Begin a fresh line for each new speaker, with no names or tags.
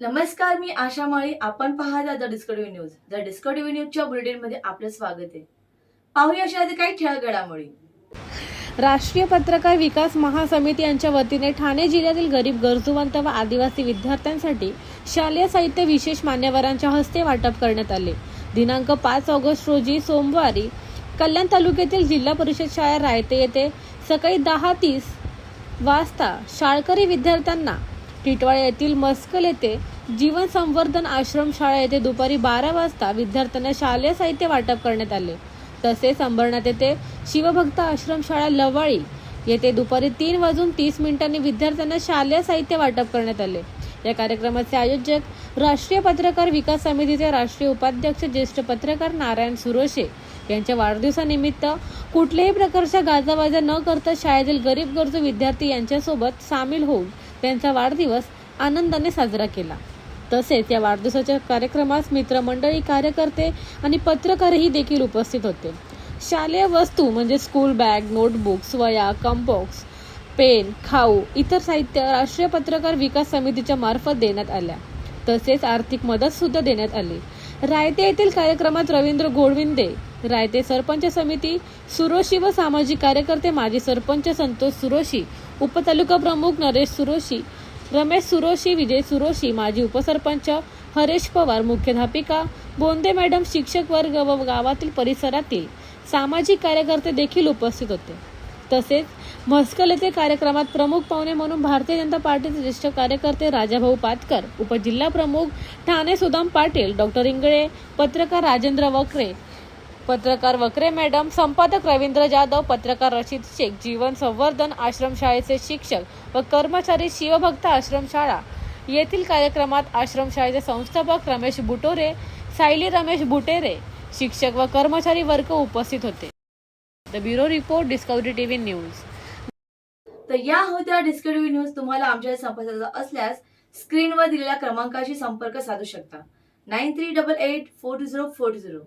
नमस्कार मी आशा माळी. आपण पाहता the Discovery News. The Discovery न्यूजच्या बुलेटिनमध्ये आपलं स्वागत आहे. पाहूया अशा काही ठळक घडामोडी
राष्ट्रीय पत्रकार विकास महासमिती यांच्या वतीने ठाणे जिल्ह्यातील गरीब गरजूवंत व आदिवासी विद्यार्थ्यांसाठी शालेय साहित्य विशेष मान्यवरांच्या हस्ते वाटप करण्यात आले. दिनांक पाच ऑगस्ट रोजी सोमवारी कल्याण तालुक्यातील जिल्हा परिषद शाळा रायते येथे सकाळी दहा तीस वाजता शाळकरी विद्यार्थ्यांना टिटवाळे येथील मस्कल येथे जीवन संवर्धन आश्रम शाळा येथे दुपारी बारा वाजता विद्यार्थ्यांना शालेय साहित्य वाटप करण्यात आले. तसेच अंबरनाथ येथे शिवभक्त आश्रम शाळा लवाळी येथे दुपारी तीन वाजून तीस मिनिटांनी विद्यार्थ्यांना शालेय साहित्य वाटप करण्यात आले. या कार्यक्रमाचे आयोजक राष्ट्रीय पत्रकार विकास समितीचे राष्ट्रीय उपाध्यक्ष ज्येष्ठ पत्रकार नारायण सुरोशे यांच्या वाढदिवसानिमित्त कुठल्याही प्रकारच्या गाजावाजा न करता शाळेतील गरीब गरजू विद्यार्थी यांच्यासोबत सामील होऊन त्यांचा वाढदिवस आनंदाने साजरा केला. तसेच या वाढदिवसाच्या कार्यक्रमास मित्रमंडळी कार्यकर्ते आणि पत्रकारही देखील उपस्थित होते. शालेय वस्तू म्हणजे स्कूल बॅग नोटबुक्स वया कंपॉक्स पेन खाऊ इतर साहित्य राष्ट्रीय पत्रकार विकास समितीच्या मार्फत देण्यात आल्या. तसेच आर्थिक मदत सुद्धा देण्यात आली. रायते येथील कार्यक्रमात रवींद्र गोडविंदे रायते सरपंच समिती सुरोशी व सामाजिक कार्यकर्ते माजी सरपंच संतोष सुरोशी उपतालुका प्रमुख नरेश सुरोशी रमेश सुरोशी विजय सुरोशी माजी उपसरपंच हरेश पवार मुख्याध्यापिका बोंदे मॅडम शिक्षक वर्ग व गावातील परिसरातील सामाजिक कार्यकर्ते देखील उपस्थित होते. तसेच म्हस्कल येथे कार्यक्रमात प्रमुख पाहुणे म्हणून भारतीय जनता पार्टीचे ज्येष्ठ कार्यकर्ते राजाभाऊ पातकर उपजिल्हा प्रमुख ठाणे सुदाम पाटील डॉक्टर इंगळे पत्रकार राजेंद्र वक्रे पत्रकार वक्रे मॅडम संपादक रवींद्र जाधव पत्रकार रशीद शेख जीवन संवर्धन आश्रमशाळेचे शिक्षक व कर्मचारी शिवभक्त आश्रमशाळा येथील कार्यक्रमात आश्रमशाळेचे संस्थापक रमेश बुटोरे सायली रमेश बुटेरे शिक्षक व कर्मचारी वर्ग उपस्थित होते. The bureau report Discovery TV news.
तर या होत्या डिस्कवरी न्यूज तुम्हाला आमच्या संपर्काचा असल्यास स्क्रीनवर दिलेल्या क्रमांकाशी संपर्क साधू शकता. Nine three double eight four two zero four two zero.